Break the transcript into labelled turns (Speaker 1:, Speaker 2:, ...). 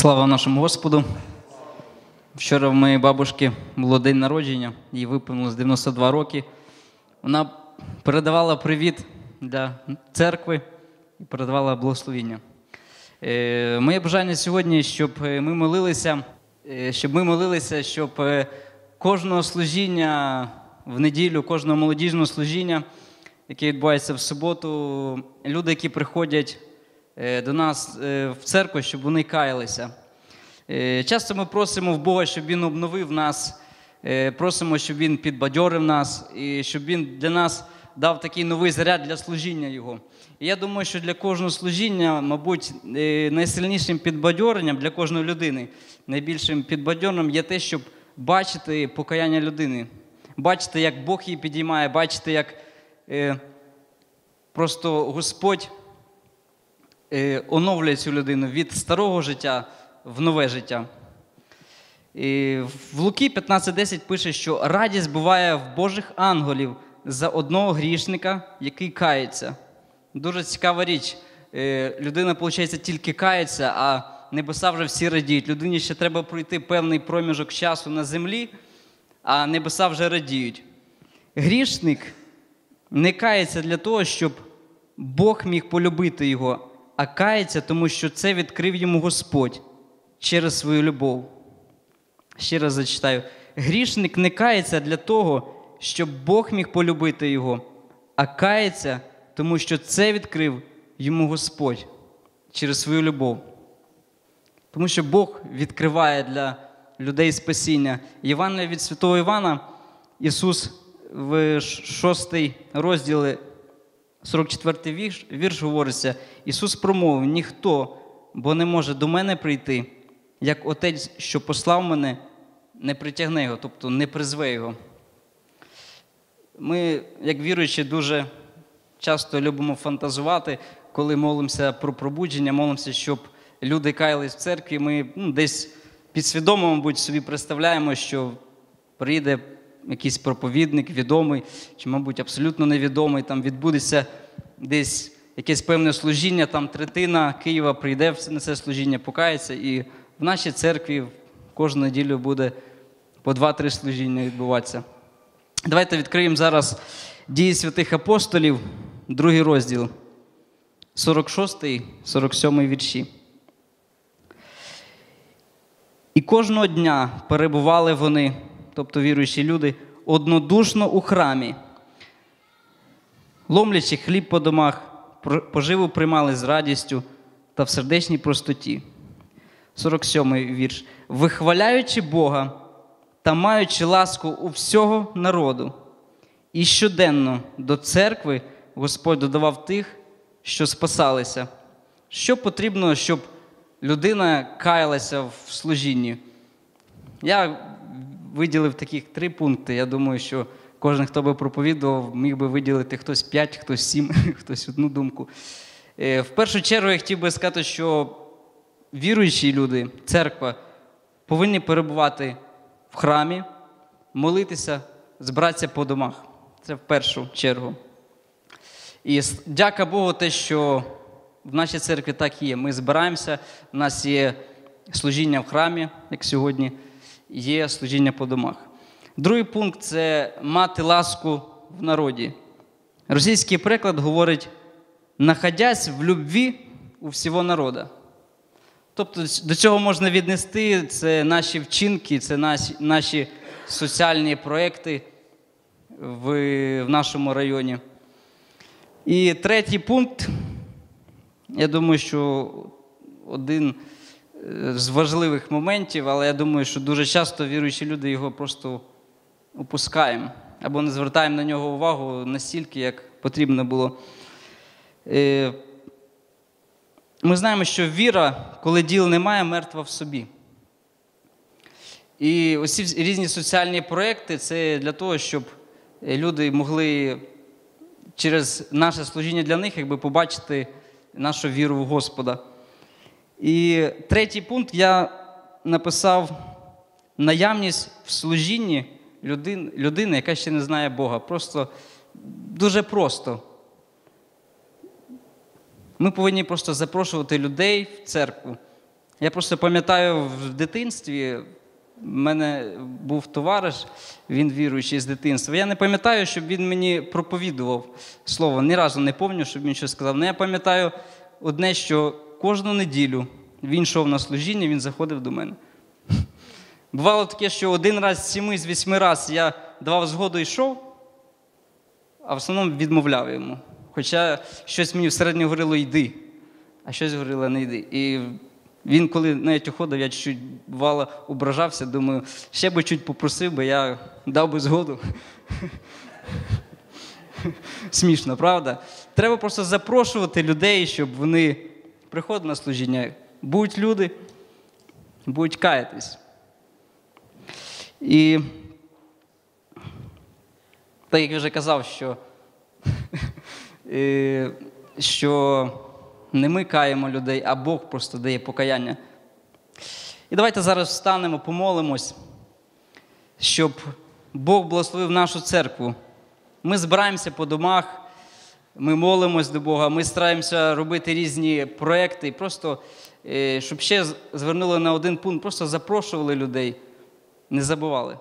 Speaker 1: Слава нашому Господу. Вчора в моєї бабушки було день народження, їй виповнилось 92 роки. Вона передавала привіт для церкви і передавала благословіння. Е, Моє бажання сьогодні, щоб е, ми молилися, е, щоб ми молилися, щоб кожного служіння в неділю, кожного молодіжного служіння, яке відбувається в суботу, люди, які приходять до нас е, в церкву, щоб вони каялися. Е, Часто ми просимо в Бога, щоб Він обновив нас, е, просимо, щоб Він підбадьорив нас і щоб Він для нас дав такий новий заряд для служіння Його. І я думаю, що для кожного служіння, мабуть, е, найсильнішим підбадьоренням для кожної людини, найбільшим підбадьоренням є те, щоб бачити покаяння людини, бачити, як Бог її підіймає, бачити, як е, просто Господь е, оновлює цю людину від старого життя в нове життя. І в Луки 15.10 пише, що радість буває в Божих ангелів за одного грішника, який кається. Дуже цікава річ. Е, Людина, виходить, тільки кається, а небеса вже всі радіють. Людині ще треба пройти певний проміжок часу на землі, а небеса вже радіють. Грішник не кається для того, щоб Бог міг полюбити його, а кається, тому що це відкрив йому Господь через свою любов. Ще раз зачитаю. Грішник не кається для того, щоб Бог міг полюбити його, а кається, тому що це відкрив йому Господь через свою любов. Тому що Бог відкриває для людей спасіння. Євангелія від Святого Івана, Ісус в 6 розділі, 44 вірш, вірш говориться, Ісус промовив: ніхто, бо не може до мене прийти, як Отець, що послав мене, не притягне його, тобто не призве його. Ми, як віруючі, дуже часто любимо фантазувати, коли молимося про пробудження, молимося, щоб люди каялись в церкві. Ми ну, десь підсвідомо, мабуть, собі представляємо, що прийде якийсь проповідник, відомий, чи, мабуть, абсолютно невідомий, там відбудеться десь якесь певне служіння, там третина Києва прийде на це служіння, покається, і в нашій церкві кожну неділю буде по два-три служіння відбуватися. Давайте відкриємо зараз дії святих апостолів, другий розділ, 46, 47 вірші. І кожного дня перебували вони, тобто віруючі люди, однодушно у храмі, ломлячи хліб по домах, поживу приймали з радістю та в сердечній простоті. 47 вірш. Вихваляючи Бога та маючи ласку у всього народу, і щоденно до церкви Господь додавав тих, що спасалися. Що потрібно, щоб людина каялася в служінні? Я виділив таких три пункти. Я думаю, що кожен, хто би проповідував, міг би виділити хтось п'ять, хтось сім, хтось одну думку. В першу чергу я хотів би сказати, що віруючі люди, церква, повинні перебувати в храмі, молитися, збиратися по домах. Це в першу чергу. І дяка Богу, те, що в нашій церкві так і є. Ми збираємося, у нас є служіння в храмі, як сьогодні, є служіння по домах. Другий пункт це мати ласку в народі. Російський приклад говорить, находясь в любві у всього народу. Тобто до цього можна віднести це наші вчинки, це наші наші соціальні проекти в, в нашому районі. І третій пункт, я думаю, що один з важливих моментів, але я думаю, що дуже часто віруючі люди його просто опускаємо або не звертаємо на нього увагу настільки, як потрібно було. Ми знаємо, що віра, коли діл немає, мертва в собі. І усі різні соціальні проекти це для того, щоб люди могли через наше служіння для них якби, побачити нашу віру в Господа. І третій пункт я написав наявність в служінні людини, людини, яка ще не знає Бога. Просто дуже просто. Ми повинні просто запрошувати людей в церкву, Я просто пам'ятаю в дитинстві. в мене був товариш, він віруючий з дитинства. Я не пам'ятаю, щоб він мені проповідував слово. Ні разу не пам'ятаю, щоб він щось сказав. Але я пам'ятаю одне, що кожну неділю він йшов на служіння, він заходив до мене. Бувало таке, що один раз з сіми з вісьми раз я давав згоду і йшов, а в основному відмовляв йому. Хоча щось мені всередині говорило йди, а щось говорило не йди. І він, коли навіть уходив, я чуть бувало ображався, думаю, ще би чуть попросив би, я дав би згоду. Смішно, правда? Треба просто запрошувати людей, щоб вони приходили на служіння. Будуть люди, будуть каятись. І так як я вже казав, що, що не ми каємо людей, а Бог просто дає покаяння. І давайте зараз встанемо, помолимось, щоб Бог благословив нашу церкву. Ми збираємося по домах, ми молимось до Бога, ми стараємося робити різні проекти, просто е, щоб ще звернули на один пункт, просто запрошували людей, не забували.